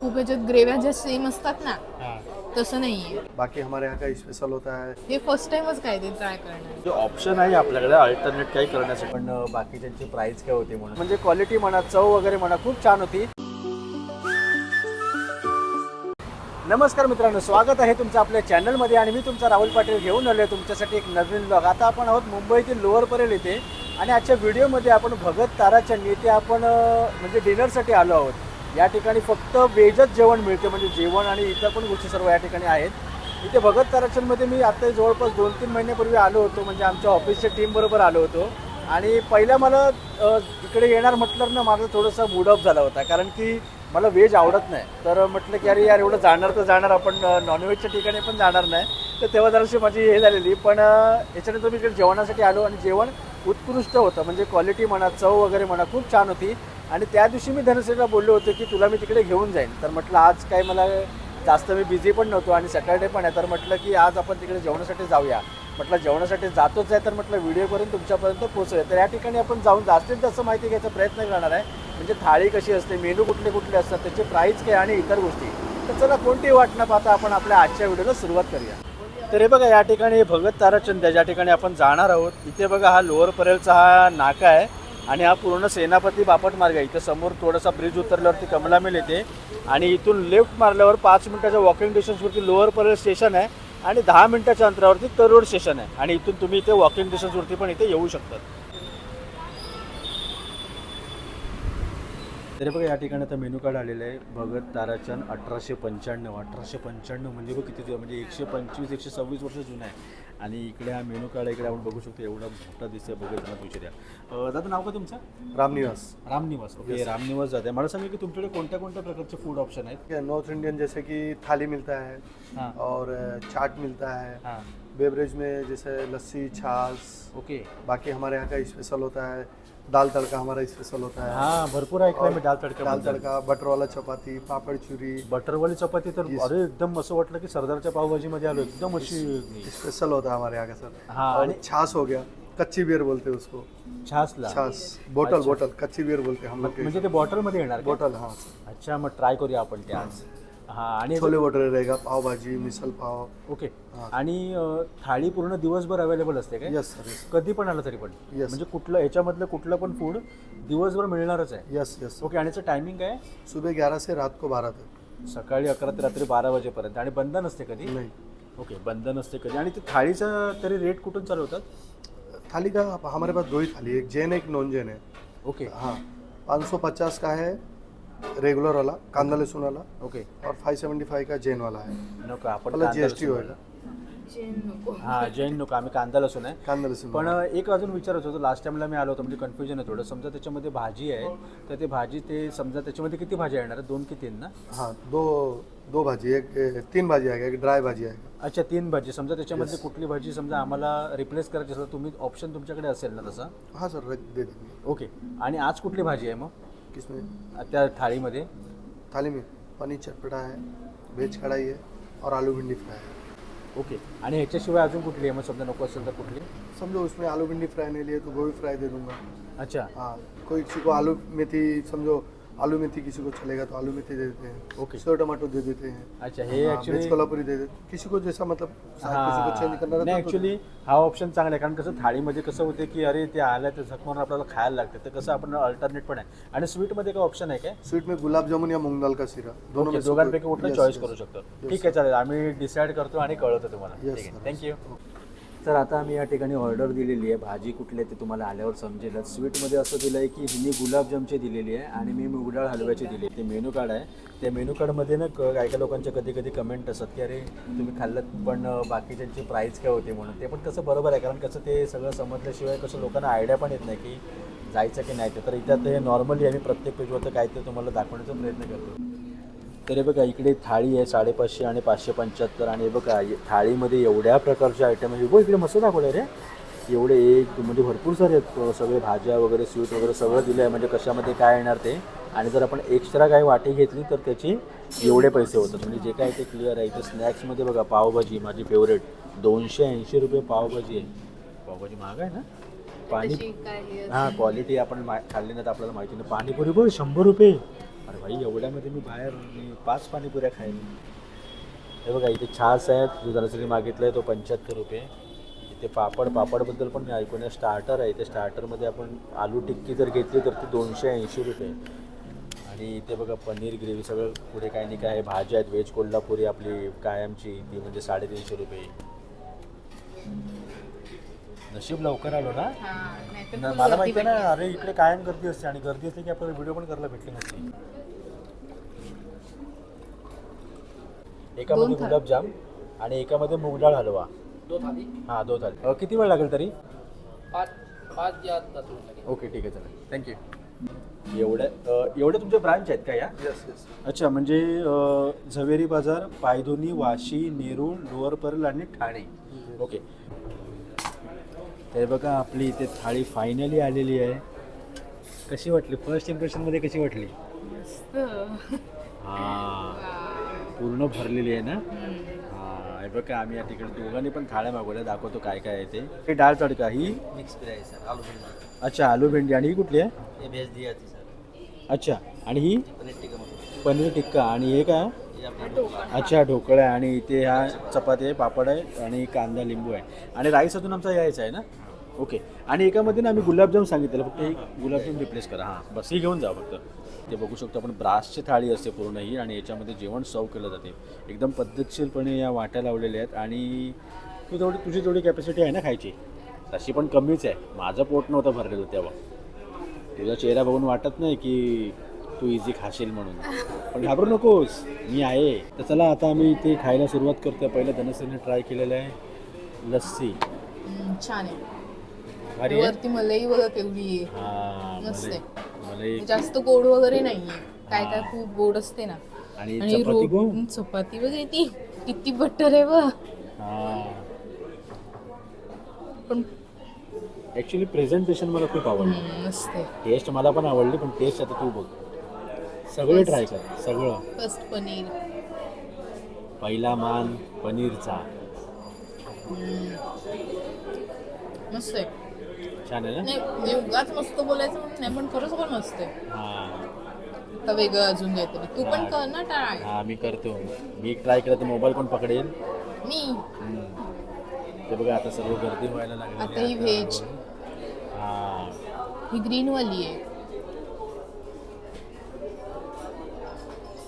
खूप याच्यात ग्रेव्या ज्या सेम असतात ना तसं नाहीये. बाकी हमारे यहाँ का स्पेशल होता है। हे फर्स्ट टाइमच काय ते ट्राय करणार? जे ऑप्शन आहे आपल्याकडे अल्टरनेट काही करण्यासाठी. पण अं, बाकीच्यांची प्राइस काय होती म्हणून? म्हणजे क्वालिटी म्हणा चव वगैरे म्हणा खूप छान होती. नमस्कार मित्रांनो स्वागत आहे तुमचं आपल्या चॅनलमध्ये आणि मी तुमचा राहुल पाटील घेऊन आलो आहे तुमच्यासाठी एक नवीन ब्लॉग आता आपण आहोत मुंबईतील लोअर परेल येथे आणि आजच्या व्हिडिओमध्ये आपण भगत ताराचंद येथे आपण अं, म्हणजे डिनरसाठी आलो आहोत. या ठिकाणी फक्त व्हेजच जेवण मिळते म्हणजे जेवण आणि इतर पण गोष्टी सर्व या ठिकाणी आहेत. इथे भगत ताराचंदमध्ये मी आता जवळपास दोन तीन महिन्यापूर्वी आलो होतो म्हणजे आमच्या ऑफिसच्या टीमबरोबर आलो होतो. आणि पहिला मला इकडे येणार म्हटलं ना माझं थोडंसं मूड ऑफ झाला होता कारण की मला व्हेज आवडत नाही. तर म्हटलं की अरे यार एवढं जाणार तर जाणार आपण नॉनव्हेजच्या ठिकाणी पण जाणार नाही. तर तेव्हा जराशी माझी हे झालेली पण याच्यानंतर मी इकडे जेवणासाठी आलो आणि जेवण उत्कृष्ट होतं म्हणजे क्वालिटी म्हणा चव वगैरे म्हणा खूप छान होती. आणि त्या दिवशी मी धनश्रीला बोललो होतो की तुला मी तिकडे घेऊन जाईन. तर म्हटलं आज काय मला जास्त मी बिझी पण नव्हतो आणि सॅटर्डे पण आहे. तर म्हटलं की आज आपण तिकडे जेवणासाठी जाऊया. म्हटलं जेवणासाठी जातोच आहे. तर म्हटलं व्हिडिओ करून तुमच्यापर्यंत पोहोचूया. तर या ठिकाणी आपण जाऊन जास्तीत जास्त माहिती घ्यायचा प्रयत्न करणार आहे. म्हणजे थाळी कशी असते मेनू कुठले कुठले असतात त्याची प्राईस काय आणि इतर गोष्टी. तर चला कोणती वाट न पाहता आपण आपल्या आजच्या व्हिडिओला सुरुवात करूया. तर हे बघा या ठिकाणी भगत ताराचंद आहे, ज्या ठिकाणी आपण जाणार आहोत इथे बघा हा लोअर परेलचा हा नाका आहे. आणि हा पूर्ण सेनापती बापट मार्ग आहे. इथं समोर थोडासा ब्रिज उतरल्यावरती कमला मिल येते. आणि इथून लेफ्ट मारल्यावर पाच मिनिटाच्या वॉकिंग डिस्टन्सवरती लोअर परेल स्टेशन आहे आणि दहा मिनिटाच्या अंतरावरती तरोड स्टेशन आहे. आणि इथून तुम्ही इथे वॉकिंग डिस्टन्सवरती पण इथे येऊ शकतात. तरी बघा या ठिकाणी आता मेनू कार्ड आलेलं आहे. भगत ताराचंद अठराशे पंच्याण्णव. अठराशे पंच्याण्णव म्हणजे बघ किती दिवस म्हणजे एकशे पंचवीस एकशे सव्वीस वर्ष जुनं आहे. आणि इकडे हा मेनू कार्ड इकडे आपण बघू शकतो एवढा मोठा दिसतोय नाथ विचार्या अं, दादा नाव का तुमचं? रामनिवास रामनिवास ओके रामनिवास जाते मला सांगा की तुमच्याकडे कोणत्या कोणत्या प्रकारचे फूड ऑप्शन आहेत? नॉर्थ इंडियन जैसे कि थाली मिलता है और चाट मिलता है हां. बेवरेज में जैसे लस्सी छाछ ओके. बाकी हमारे यहाँ का स्पेशल होता है दाल तड़का हमारा स्पेशल होता है। हां भरपूर ऐकलं मी दाल तडका दाल तड़का बटर वाला चपाती पापड़ चूरी। बटरवाली चपाती तर अरे एकदम असं वाटलं की सरदारच्या पावभाजीमध्ये आलो एकदम अशी स्पेशल होता है हमारे यहाँ का सर। हाँ, और आणि- छाछ हो गया कच्ची बियर बोलते हैं उसको। छासला? छाछ बोतल बोतल कच्ची बियर बोलते हैं हम लोग के। म्हणजे ते बॉटलमध्ये येणार का? बोतल हाँ। अच्छा मग ट्राय करूया आपण ते आज. हा आणि छोले भटूरे रहेगा पाव भाजी मिसल पाव. ओके. आणि अं, थाळी पूर्ण दिवसभर अवेलेबल असते काय? यस सर यस कधी पण आलं तरी पण. Yes. म्हणजे कुठलं याच्यामधलं कुठलं पण फूड दिवसभर मिळणारच आहे. यस यस ओके आणि याचं टायमिंग काय? सुबह ग्यारह से रात को बारह तक. सकाळी अकरा ते रात्री बारा वाजेपर्यंत. आणि बंद नसते कधी? नहीं. ओके बंद नसते कधी. आणि ते थाळीचा तरी रेट कुठून चालू होतात थाली का हमारे पास दो ही थाली है एक जैन एक नॉन जैन है ओके. हाँ. पाँच सौ पचास का है? रेगुलर वाला कांदा लहसुन वाला. ओके और फाइव सेवेंटी फाइव का जैन वाला है. नको आपण कांदा जीएसटी लसूण होएगा नको. हा जैन नको आम्ही कांदा लसूण आहे. कांदा लहसुन पण एक अजून विचारायचं होतं लास्ट टाइमला मी आलो होतो म्हणजे कन्फ्युजन आहे थोडं. समजा त्याच्यामध्ये भाजी आहे तर ते भाजी ते समजा त्याच्यामध्ये किती भाजी येणार आहे? दोन की तीन ना? हाँ दो दो भाजी एक ए, तीन भाजी आएगा एक ड्राई भाजी आएगा अच्छा तीन भाजी. समजा त्याच्यामध्ये कुठली भाजी समजा आम्हाला रिप्लेस करायची असेल तर तुम्ही ऑप्शन तुमच्याकडे असेल ना तसा? हाँ सर रख दे देंगे ओके आणि आज कुठली भाजी आहे मग? किसमें? त्या थाळीमध्ये थाली में पनीर चटपटा है वेज कढ़ाई है और आलू भिंडी फ्राई है। ओके. आणि ह्याच्याशिवाय अजून कुठली आहे? मग समजा नको असेल तर कुठली? समझो उसमें आलू भिंडी फ्राई नहीं लिए तो गोभी फ्राई दे दूंगा। अच्छा. हाँ कोई किसी को आलू मेथी समझो आलू मेथी किसी को चलेगा तो आलू मेथी दे देते हैं। ओके। सेव टमाटो दे देते हैं। अच्छा हे हाँ, वेज कोल्हापुरी दे देते किसी को जैसा मतलब किसी को चेंज करना नाही रहता है तो- हा ऑप्शन चांगला आहे. कारण कसं थाळीमध्ये कसं होते की अरे ते आलं तर झक मारून आपल्याला खायला लागते. तर कसं आपण अल्टरनेट पण आहे. आणि स्वीटमध्ये काय ऑप्शन आहे काय? स्वीट में गुलाब जामुन या मूंग दाल का सीरा दोनों ओके में से दोघांपैकी कुठलं Yes, चॉईस yes. करू शकतो ठीक आहे चालेल. आम्ही डिसाईड करतो आणि कळवतो तुम्हाला. Yes, ठीक आहे. sir. थँक्यू तर आता आम्ही या ठिकाणी ऑर्डर दिलेली आहे. भाजी कुठली आहे ते तुम्हाला आल्यावर समजेल. स्वीटमध्ये असं दिलं आहे की हिनी गुलाबजामची दिलेली आहे आणि मी मुगडाळ हलव्याची दिली आहे ते मेनू कार्ड आहे. त्या मेनू कार्डमध्ये ना क- काय लोकांच्या कधी कधी कमेंट असतात की अरे तुम्ही खाल्लं पण बाकीच्यांची प्राईस काय होती? म्हणून. ते पण कसं बरोबर आहे. कारण कसं ते सगळं समजल्याशिवाय कसं लोकांना आयडिया पण येत नाही की जायचं की नाही ते. तर इथं ते नॉर्मली आम्ही प्रत्येक पेजवर काय ते तुम्हाला दाखवण्याचा प्रयत्न करतो. तर हे बघा इकडे थाळी आहे साडेपाचशे आणि पाचशे पंच्याहत्तर आणि हे बघा थाळीमध्ये एवढ्या प्रकारचे आयटम आहे. बघ इकडे मस्त दाखवलं रे. एवढे एक म्हणजे भरपूर सारे आहेत सगळे भाज्या वगैरे स्वीट वगैरे सगळं दिलं आहे म्हणजे कशामध्ये काय येणार ते? आणि जर आपण एक्स्ट्रा काही वाटी घेतली तर त्याची एवढे पैसे होतात. म्हणजे जे काय ते क्लिअर आहे. इथे स्नॅक्समध्ये बघा पावभाजी माझी फेवरेट दोनशे ऐंशी रुपये पावभाजी आहे. पावभाजी महाग आहे ना? पाणी हे हां क्वालिटी आपण मा खाल्ली नाही तर आपल्याला माहिती नाही. पाणीपुरी बघ शंभर रुपये. अरे भाई एवढ्यामध्ये मी बाहेर मी पाच पाणीपुऱ्या खाईन. हे बघा इथे छास आहेत जो जरासरी मागितलं आहे तो पंच्याहत्तर रुपये. इथे पापड पापडबद्दल पण मी ऐकून आहे. स्टार्टर आहे इथे स्टार्टरमध्ये आपण आलू टिक्की जर घेतली तर ती दोनशे ऐंशी रुपये. आणि इथे बघा पनीर ग्रेव्ही सगळं पुढे काय नाही काय भाज्या आहेत व्हेज कोल्हापुरी आपली कायमची ती म्हणजे साडेतीनशे रुपये. नशीब लवकर आलो ना? हा मला माहिती आहे ना. अरे इकडे कायम गर्दी असते आणि गर्दी असते की आपल्याला व्हिडिओ पण करायला भेटली नसते. एकामध्ये दोन थाळी. गुलाबजाम आणि एकामध्ये मूगडाळ हलवा. दो थाली हा दो थाली अ, किती वेळ लागेल तरी? पाच पाच या लगेल ओके ठीक आहे चालेल. थँक्यू एवढ्या अ, एवढ्या तुमच्या ब्रांच आहेत का या? यस यस अच्छा म्हणजे अ, झवेरी बाजार पायधोनी वाशी नेरूळ लोअर परल आणि ठाणे. ओके. तर बघा आपली इथे थाळी फायनली आलेली आहे. कशी वाटली? फर्स्ट इम्प्रेशनमध्ये कशी वाटली? मस्त. हा. पूर्ण भरलेली आहे ना. हा. हे बघा आम्ही या ठिकाणी दोघांनी पण थाळ्या मागवल्या. दाखवतो काय काय आहे ते. हे डाळ तडका ही? मिक्स सर आलू भिंडी. अच्छा आलू भेंडी. आणि ही कुठली आहे? ये भेज दी जाती सर अच्छा. आणि ही? पनीर टिक्का पनीर टिक्का. आणि हे काय? अच्छा ढोकळा आहे आणि इथे हा चपाती आहे पापड आहे आणि कांदा लिंबू आहे. आणि राईस अजून आमचा यायचा आहे ना? ओके. आणि एकामध्ये ना आम्ही गुलाबजाम सांगितलेलं फक्त एक गुलाबजाम रिप्लेस करा. हां बस. ही घेऊन जा फक्त. ते बघू शकतो आपण ब्रासची थाळी असते पूर्ण ही आणि याच्यामध्ये जेवण सर्व केलं जाते. एकदम पद्धतशीरपणे या वाट्या लावलेल्या आहेत आणि तू तेवढी तुझी तेवढी कॅपॅसिटी आहे ना खायची. तशी पण कमीच आहे. माझं पोट नव्हतं भरलेलं तेव्हा. तुझा चेहरा बघून वाटत नाही की तू इझी खाशील म्हणून. पण घाबरू नकोस मी आहे. तर चला आता आम्ही इथे खायला सुरुवात करतोय. पहिलं धनश्रीने ट्राय केलेलं आहे लस्सी. हम्म, छान आहे. भारी आहे? वरती मलई वगैरे केवढी आहे. हा मस्त आहे. मलाई. जास्त गोड वगैरे नाहीये. काय काय खूप गोड असते ना. आणि आणि चपाती गो चपाती वगैरे ती किती बटर आहे बघ. हा. पण ॲक्च्युली प्रेझेंटेशन मला खूप आवडलं. हम्म, मस्त आहे. टेस्ट मला पण आवडली पण टेस्ट आता तू बघ. सगळं ट्राय कर सगळं. फर्स्ट पनीर. पहिला मान पनीरचा. मस्त आहे. छान आहे ना? नाही म्हणजे उगाच मस्त बोलायचं म्हणून नाही पण खरंच पण मस्त आहे. हां. आता वेगळं अजून काहीतरी. तू पण कर ना टाळ हा मी करतो. मी ट्राय केलं तर मोबाईल कोण पकडेल? मी. हम्म. ते बघा आता सर्व गर्दी व्हायला लागली आता ही व्हेज हा. ही ग्रीन वाली आहे.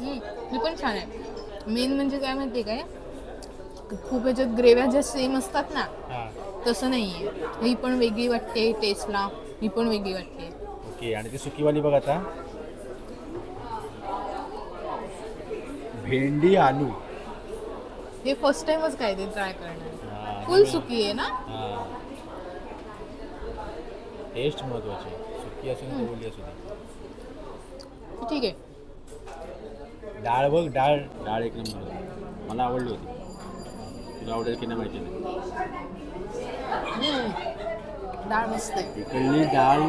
ही पण छान आहे. मेन म्हणजे काय माहितीये काय? खूप ह्याच्यात ग्रेव्या ज्या सेम असतात ना तसं नाही आहे ही पण वेगळी वाटते टेस्टला ही पण वेगळी वाटते. ओके आणि ती सुकीवाली बघ आता. भेंडी आलू. हे फर्स्ट टाइमच काय ते ट्राय करणार. फुल सुकी आहे ना? टेस्ट महत्वाची सुकी असू दे ओली असू दे. ठीक आहे. डाळ बघ डाळ डाळ एक नंबर. मला आवडली होती. तुला आवडेल की नाही माहिती नाही. डाळ मस्त आहे. इकडली डाळ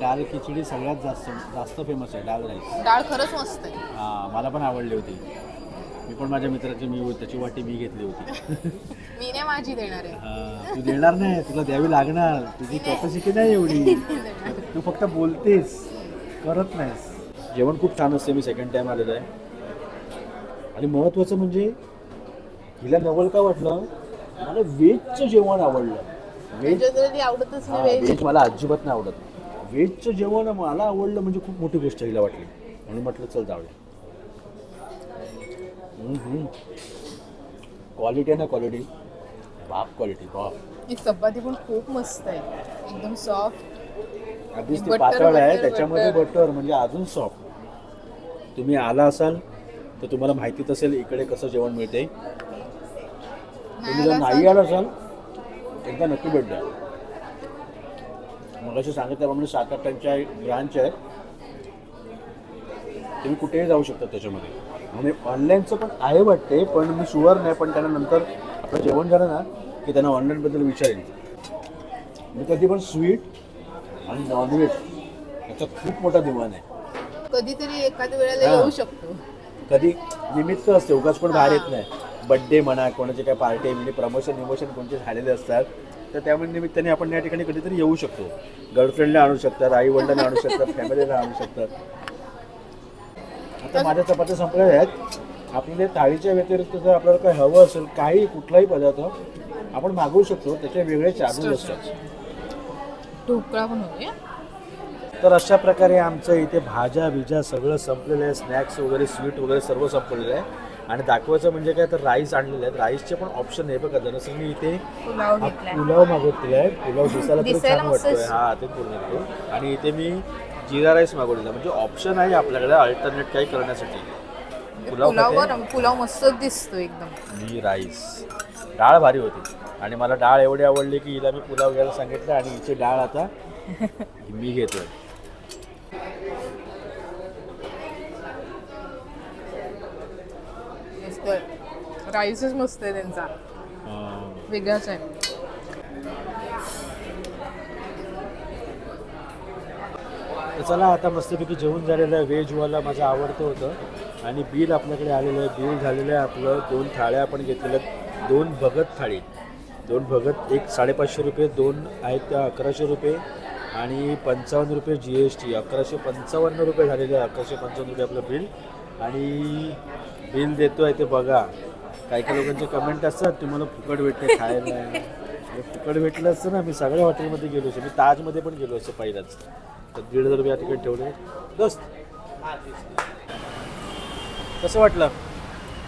डाळ खिचडी सगळ्यात जास्त जास्त फेमस आहे डाळ राईस. डाळ खरंच मस्त आहे. हा मला पण आवडली होती. मी पण माझ्या मित्राची मी त्याची वाटी मी घेतली होती. मी नाही माझी देणार आहे. तू देणार नाही तुला द्यावी लागणार. तुझी कॅपॅसिटी नाही. एवढी. तू फक्त बोलतेस करत नाहीस. जेवण खूप छान असते मी सेकंड टाइम आलेलं आहे. आणि महत्त्वाचं म्हणजे हिला नवल का वाटलं? मला व्हेजचं जेवण आवडलं. व्हेज त्याच्यात ती आवडतच हा, नाही व्हेज? व्हेज मला अजिबात नाही आवडत. व्हेजचं जेवण मला आवडलं म्हणजे खूप मोठी गोष्ट हिला वाटली. म्हणून म्हटलं चल जाऊया. क्वालिटी आहे ना क्वालिटी बाप क्वालिटी बाप. ही चपाती पण खूप मस्त आहे. एकदम सॉफ्ट आधीच ती Butter, पातळ आहे butter, त्याच्यामध्ये butter. बटर म्हणजे अजून सॉफ्ट तुम्ही आला असाल तर तुम्हाला माहितीच असेल इकडे कसं जेवण मिळते. तुम्ही जर नाही आला असाल एकदा नक्की भेट द्या. मग अशी सांगितल्याप्रमाणे सात आठ त्यांच्या ब्रांच आहेत. तुम्ही कुठेही जाऊ शकता त्याच्यामध्ये. म्हणजे ऑनलाईनचं पण आहे वाटते पण मी शुअर नाही पण त्यांना नंतर आपलं जेवण झालं ना की त्यांना ऑनलाईनबद्दल विचारेल मी कधी पण स्वीट आणि नॉनव्हेज याचा खूप मोठा दिवाण आहे. कधीतरी एखाद्या वेळेला. येऊ शकतो. कधी निमित्त असते उगाच पण बाहेर येत नाही. बड्डे म्हणा कोणाचे काय पार्टी म्हणजे प्रमोशन विमोशन कोणते झालेले असतात तर त्यामुळे निमित्ताने आपण या ठिकाणी कधीतरी येऊ शकतो. गर्लफ्रेंडला आणू शकतात आई वडिलांना आणू शकतात फॅमिलीला आणू शकतात. आता माझ्या चपात्या संपलेल्या आहेत. आपल्याला थाळीच्या व्यतिरिक्त जर आपल्याला काही हवं असेल काही कुठलाही पदार्थ आपण मागवू शकतो त्याचे वेगळे चार्जेस असतात. ढोकळा पण होते तर अशा प्रकारे आमचं इथे भाज्या बिज्या सगळं संपलेलं आहे. स्नॅक्स वगैरे स्वीट वगैरे सर्व संपलेलं आहे. आणि दाखवायचं म्हणजे काय तर राईस आणलेले आहेत राईसचे पण ऑप्शन आहे बघा. जसं मी इथे पुलाव पुलाव मागवलेला आहे पुलाव दिसायला तरी छान वाटतोय. हा ते पूर्ण येतो आणि इथे मी जिरा राईस मागवलेला. म्हणजे ऑप्शन आहे आपल्याकडे अल्टरनेट काही करण्यासाठी. पुलाव पुलाव पुलाव मस्त दिसतो एकदम. मी राईस डाळ भारी होती. आणि मला डाळ एवढी आवडली की हिला मी पुलाव घ्यायला सांगितलं आणि हिची डाळ आता मी घेतोय. मस्त राईसच मस्त आहे त्यांचा. वेगळाच आहे. तर चला आता मस्तपैकी जेवण झालेलं आहे. व्हेजवाला माझं आवडतं होतं. आणि बिल आपल्याकडे आलेलं आहे. बिल झालेलं आहे आपलं. दोन थाळ्या आपण घेतलेल्या आहेत. दोन भगत थाळी. दोन भगत एक साडेपाचशे रुपये दोन आहेत त्या अकराशे रुपये आणि पंचावन्न रुपये जी एस टी अकराशे पंचावन्न रुपये झालेले आहे. अकराशे पंचावन्न रुपये आपलं बिल आणि बिल देतो आहे ते बघा. काही काही लोकांचे कमेंट असतात तुम्हाला फुकट भेटते खायला. फुकट भेटलं असतं ना मी सगळ्या हॉटेलमध्ये गेलो असतो मी ताजमध्ये पण गेलो असतो पहिलाच. तर दीड हजार रुपये तिकीट ठेवले. दोस्त कसं वाटलं?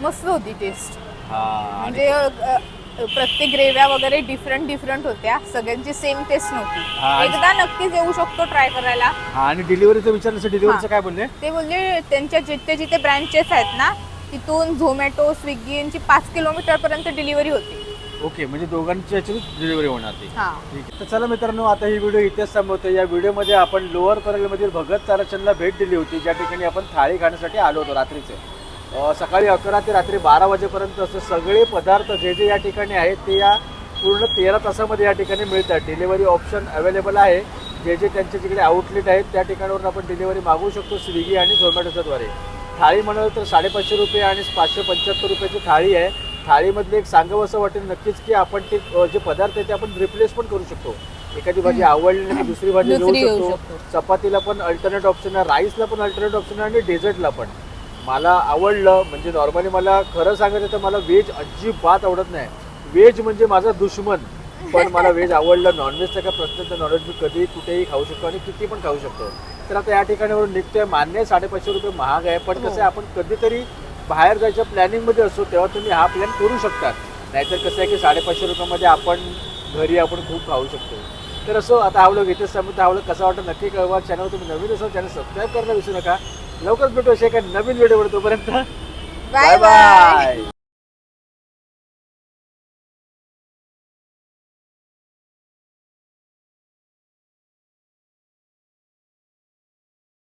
मस्त होती टेस्ट हा आणि म्हणजे प्रत्येक ग्रेव्या वगैरे डिफरंट डिफरंट होत्या. सगळ्यांची सेम टेस्ट नव्हती. एकदा नक्कीच येऊ शकतो ट्राय करायला. आणि डिलिव्हरीचं विचारलं डिलिव्हरीचं. काय बोलले? ते बोलले त्यांच्या जिथे जिथे ब्रँचेस आहेत ना तिथून झोमॅटो स्विगी यांची पाच किलोमीटर पर्यंत डिलिव्हरी होती. ओके म्हणजे दोघांची याची डिलिव्हरी होणार ती. हा. ठीक आहे. तर चला मित्रांनो आता ही व्हिडिओ इथेच संपवतो या व्हिडिओमध्ये आपण लोअर परेलमधील भगत ताराचंदला भेट दिली होती. ज्या ठिकाणी आपण थाळी खाण्यासाठी आलो होतो रात्रीचे. अं, सकाळी अकरा ते रात्री बारा वाजेपर्यंत असं सगळे पदार्थ जे जे या ठिकाणी आहेत ते या पूर्ण तेरा तासामध्ये या ठिकाणी मिळतात. डिलिव्हरी ऑप्शन अवेलेबल आहे. जे जे त्यांचे जिकडे आउटलेट आहेत त्या ठिकाणावरून आपण डिलिव्हरी मागवू शकतो स्विगी आणि झोमॅटोच्याद्वारे थाळी म्हणाल तर साडेपाचशे रुपये आणि पाचशे पंच्याहत्तर रुपयाची थाळी आहे. थाळीमधले एक सांगावं असं वाटेल नक्कीच की आपण ते जे पदार्थ आहे ते आपण रिप्लेस पण करू शकतो. एखादी भाजी आवडली नाही दुसरी भाजी घेऊ शकतो. चपातीला पण अल्टरनेट ऑप्शन आहे राईसला पण अल्टरनेट ऑप्शन आहे आणि डेझर्टला पण. मला आवडलं म्हणजे नॉर्मली मला खरं सांगायचं तर मला व्हेज अजिबात आवडत नाही. व्हेज म्हणजे माझा दुश्मन पण मला व्हेज आवडलं. नॉनव्हेजचा काय प्रश्न तर नॉनव्हेज मी कधीही कुठेही खाऊ शकतो आणि किती पण खाऊ शकतो. तर आता या ठिकाणीवरून निघतोय. मान्य साडेपाचशे रुपये महाग आहे. पण कसं आहे आपण कधीतरी बाहेर जायच्या प्लॅनिंगमध्ये असतो तेव्हा तुम्ही हा प्लॅन करू शकतात नाहीतर कसं आहे की साडेपाचशे रुपयामध्ये आपण घरी आपण खूप खाऊ शकतो. तर असो आता हा व्लॉग इथेच हा व्लॉग कसा वाटतं नक्की कळवा. चॅनल तुम्ही नवीन असाल चॅनल सबस्क्राईब करायला विसरू नका. लवकरच भेटू अशा एका नवीन व्हिडिओवर तोपर्यंत. Bye bye